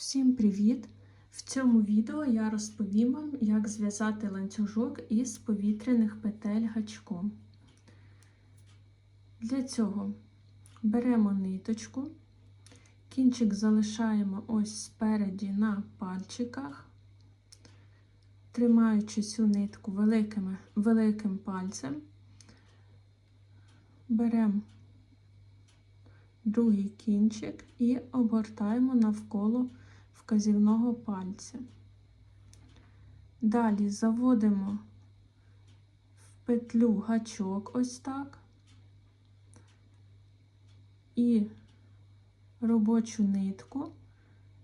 Всім привіт! В цьому відео я розповім вам, як зв'язати ланцюжок із повітряних петель гачком. Для цього беремо ниточку, кінчик залишаємо ось спереді на пальчиках, тримаючи цю нитку великим, великим пальцем, беремо другий кінчик і обгортаємо навколо вказівного пальця. Далі заводимо в петлю гачок ось так і робочу нитку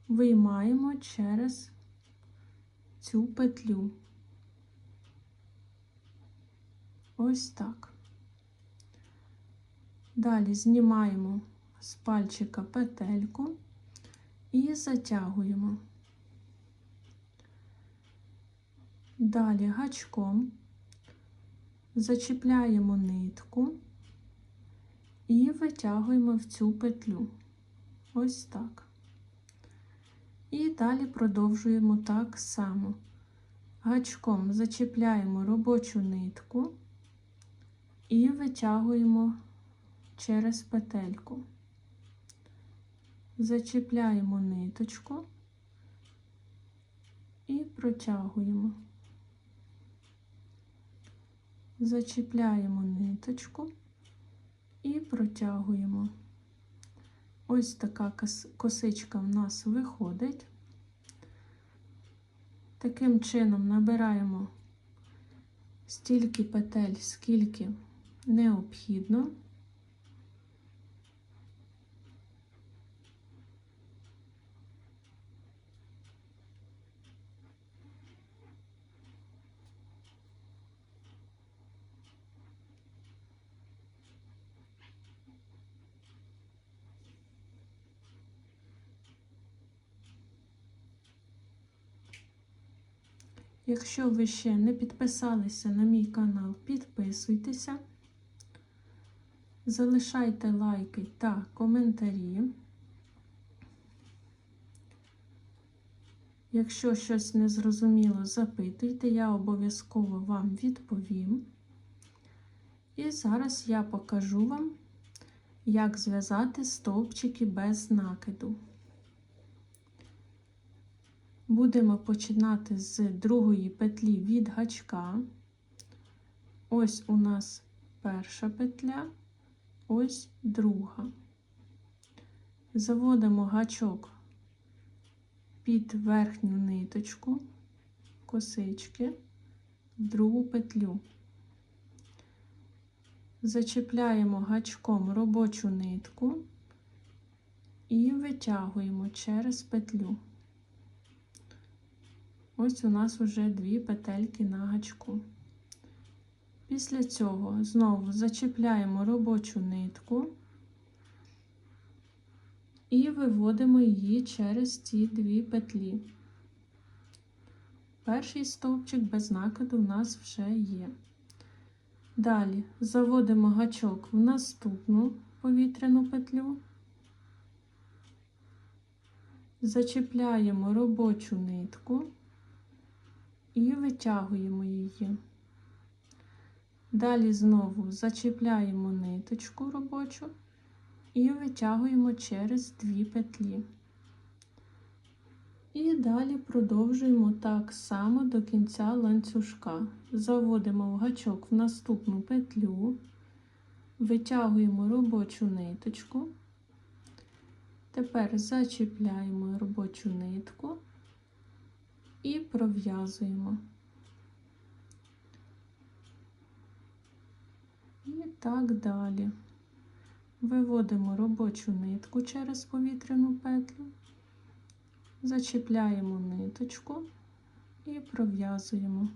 виймаємо через цю петлю. Ось так. Далі знімаємо з пальчика петельку і затягуємо. Далі гачком зачіпляємо нитку і витягуємо в цю петлю. Ось так. І далі продовжуємо так само. Гачком зачіпляємо робочу нитку і витягуємо через петельку. Зачіпляємо ниточку і протягуємо. Зачіпляємо ниточку і протягуємо. Ось така косичка в нас виходить. Таким чином набираємо стільки петель, скільки необхідно. Якщо ви ще не підписалися на мій канал, підписуйтеся, залишайте лайки та коментарі. Якщо щось незрозуміло, запитуйте, я обов'язково вам відповім. І зараз я покажу вам, як зв'язати стовпчики без накиду. Будемо починати з другої петлі від гачка. Ось у нас перша петля, ось друга. Заводимо гачок під верхню ниточку, косички, в другу петлю. Зачіпляємо гачком робочу нитку і витягуємо через петлю. Ось у нас вже дві петельки на гачку. Після цього знову зачіпляємо робочу нитку і виводимо її через ці дві петлі. Перший стовпчик без накиду у нас вже є. Далі заводимо гачок в наступну повітряну петлю, зачіпляємо робочу нитку і витягуємо її. Далі знову зачіпляємо ниточку робочу і витягуємо через дві петлі. І далі продовжуємо так само до кінця ланцюжка. Заводимо в гачок в наступну петлю, витягуємо робочу ниточку. Тепер зачіпляємо робочу нитку і пров'язуємо. І так далі. Виводимо робочу нитку через повітряну петлю, зачіпляємо ниточку і пров'язуємо.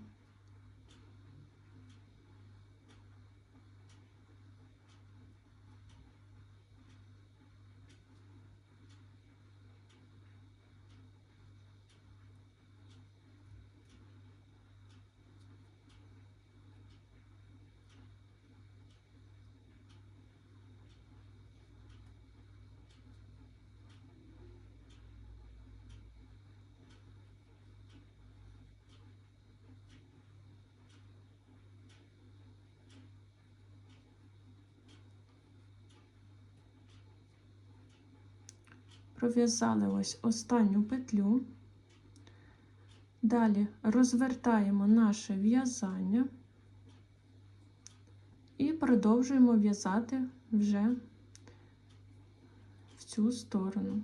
Пров'язали ось останню петлю. Далі розвертаємо наше в'язання і продовжуємо в'язати вже в цю сторону.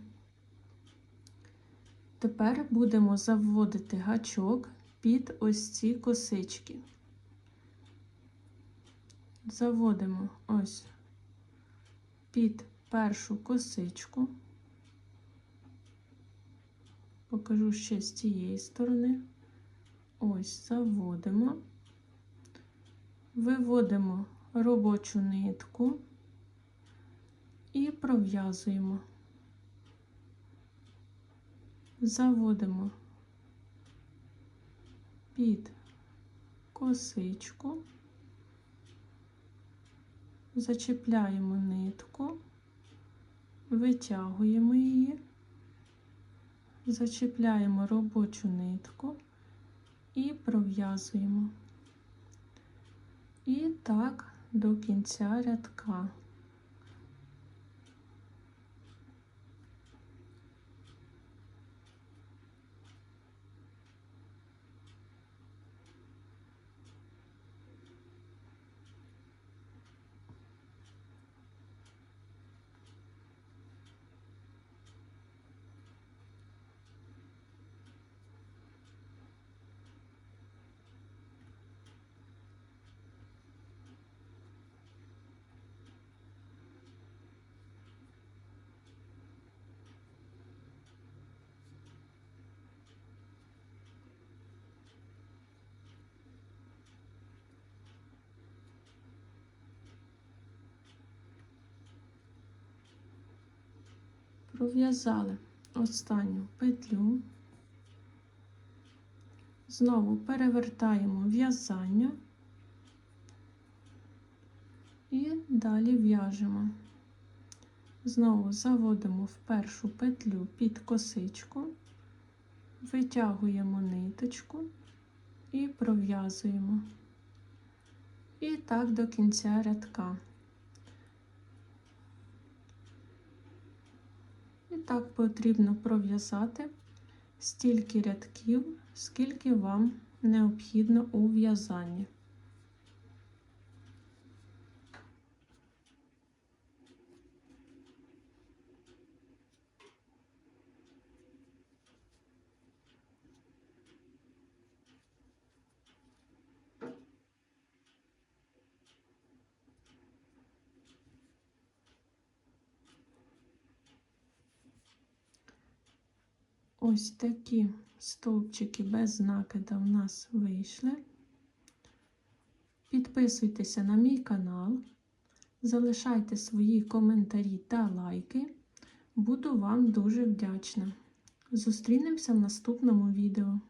Тепер будемо заводити гачок під ось ці косички. Заводимо ось під першу косичку. Покажу ще з цієї сторони. Ось заводимо, виводимо робочу нитку і пров'язуємо. Заводимо під косичку, зачіпляємо нитку, витягуємо її, зачіпляємо робочу нитку і пров'язуємо. І так до кінця рядка. Пров'язали останню петлю, знову перевертаємо в'язання і далі в'яжемо. Знову заводимо в першу петлю під косичку, витягуємо ниточку і пров'язуємо. І так до кінця рядка. Так потрібно пров'язати стільки рядків, скільки вам необхідно у в'язанні. Ось такі стовпчики без накида в нас вийшли. Підписуйтеся на мій канал, залишайте свої коментарі та лайки. Буду вам дуже вдячна. Зустрінемося в наступному відео.